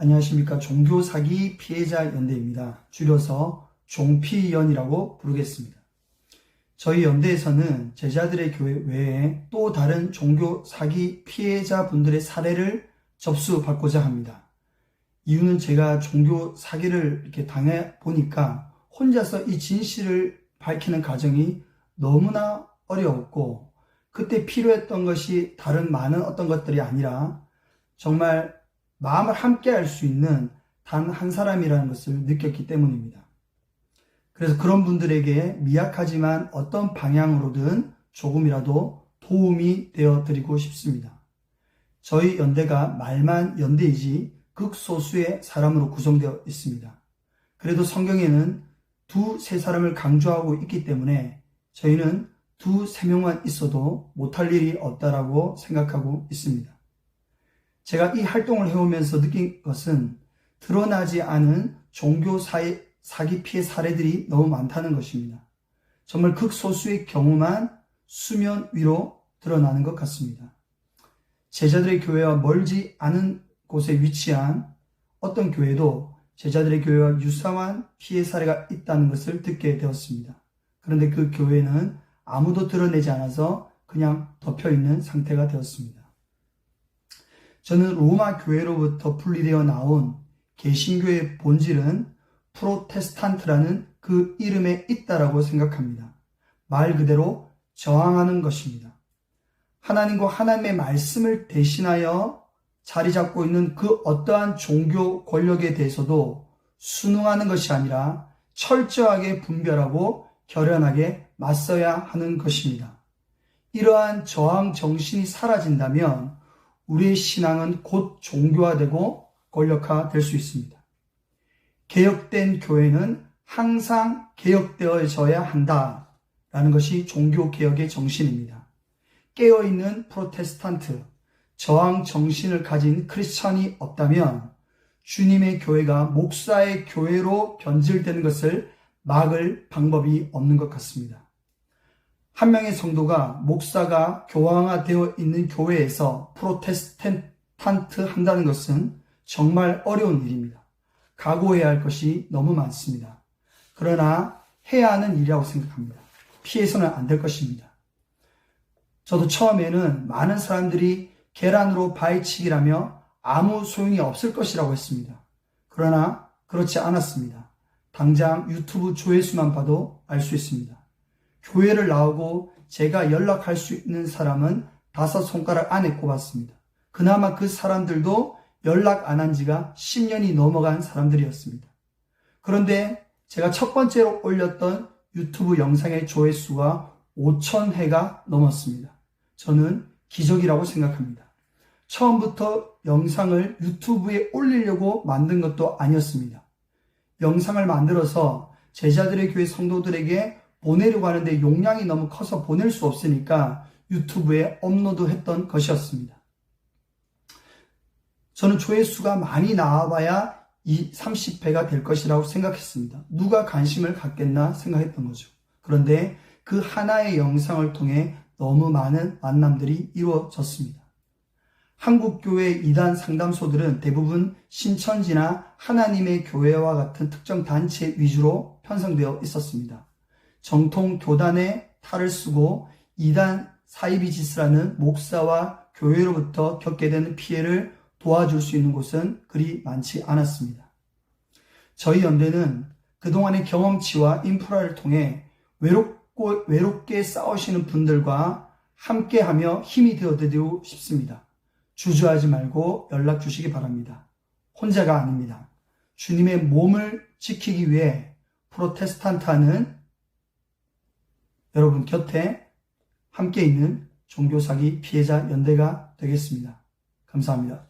안녕하십니까. 종교사기 피해자 연대입니다. 줄여서 종피연이라고 부르겠습니다. 저희 연대에서는 제자들의 교회 외에 또 다른 종교 사기 피해자 분들의 사례를 접수받고자 합니다. 이유는 제가 종교 사기를 이렇게 당해 보니까 혼자서 이 진실을 밝히는 과정이 너무나 어려웠고 그때 필요했던 것이 다른 많은 어떤 것들이 아니라 정말 마음을 함께 할 수 있는 단 한 사람이라는 것을 느꼈기 때문입니다. 그래서 그런 분들에게 미약하지만 어떤 방향으로든 조금이라도 도움이 되어 드리고 싶습니다. 저희 연대가 말만 연대이지 극소수의 사람으로 구성되어 있습니다. 그래도 성경에는 두 세 사람을 강조하고 있기 때문에 저희는 두 세 명만 있어도 못할 일이 없다라고 생각하고 있습니다. 제가 이 활동을 해오면서 느낀 것은 드러나지 않은 종교 사회, 사기 피해 사례들이 너무 많다는 것입니다. 정말 극소수의 경우만 수면 위로 드러나는 것 같습니다. 제자들의 교회와 멀지 않은 곳에 위치한 어떤 교회도 제자들의 교회와 유사한 피해 사례가 있다는 것을 듣게 되었습니다. 그런데 그 교회는 아무도 드러내지 않아서 그냥 덮여 있는 상태가 되었습니다. 저는 로마 교회로부터 분리되어 나온 개신교의 본질은 프로테스탄트라는 그 이름에 있다라고 생각합니다. 말 그대로 저항하는 것입니다. 하나님과 하나님의 말씀을 대신하여 자리 잡고 있는 그 어떠한 종교 권력에 대해서도 순응하는 것이 아니라 철저하게 분별하고 결연하게 맞서야 하는 것입니다. 이러한 저항 정신이 사라진다면 우리의 신앙은 곧 종교화되고 권력화될 수 있습니다. 개혁된 교회는 항상 개혁되어져야 한다라는 것이 종교개혁의 정신입니다. 깨어있는 프로테스탄트, 저항 정신을 가진 크리스천이 없다면 주님의 교회가 목사의 교회로 변질되는 것을 막을 방법이 없는 것 같습니다. 한 명의 성도가 목사가 교황화되어 있는 교회에서 프로테스탄트 한다는 것은 정말 어려운 일입니다. 각오해야 할 것이 너무 많습니다. 그러나 해야 하는 일이라고 생각합니다. 피해서는 안 될 것입니다. 저도 처음에는 많은 사람들이 계란으로 바위치기라며 아무 소용이 없을 것이라고 했습니다. 그러나 그렇지 않았습니다. 당장 유튜브 조회수만 봐도 알 수 있습니다. 교회를 나오고 제가 연락할 수 있는 사람은 다섯 손가락 안에 꼽았습니다. 그나마 그 사람들도 연락 안 한 지가 10년이 넘어간 사람들이었습니다. 그런데 제가 첫 번째로 올렸던 유튜브 영상의 조회수가 5천 회가 넘었습니다. 저는 기적이라고 생각합니다. 처음부터 영상을 유튜브에 올리려고 만든 것도 아니었습니다. 영상을 만들어서 제자들의 교회 성도들에게 보내려고 하는데 용량이 너무 커서 보낼 수 없으니까 유튜브에 업로드 했던 것이었습니다. 저는 조회수가 많이 나와봐야 이 30회가 될 것이라고 생각했습니다. 누가 관심을 갖겠나 생각했던 거죠. 그런데 그 하나의 영상을 통해 너무 많은 만남들이 이루어졌습니다. 한국교회 이단 상담소들은 대부분 신천지나 하나님의 교회와 같은 특정 단체 위주로 편성되어 있었습니다. 정통 교단의 탈을 쓰고 이단 사이비지스라는 목사와 교회로부터 겪게 되는 피해를 도와줄 수 있는 곳은 그리 많지 않았습니다. 저희 연대는 그동안의 경험치와 인프라를 통해 외롭고, 외롭게 싸우시는 분들과 함께하며 힘이 되어드리고 싶습니다. 주저하지 말고 연락 주시기 바랍니다. 혼자가 아닙니다. 주님의 몸을 지키기 위해 프로테스탄트하는 여러분 곁에 함께 있는 종교사기 피해자 연대가 되겠습니다. 감사합니다.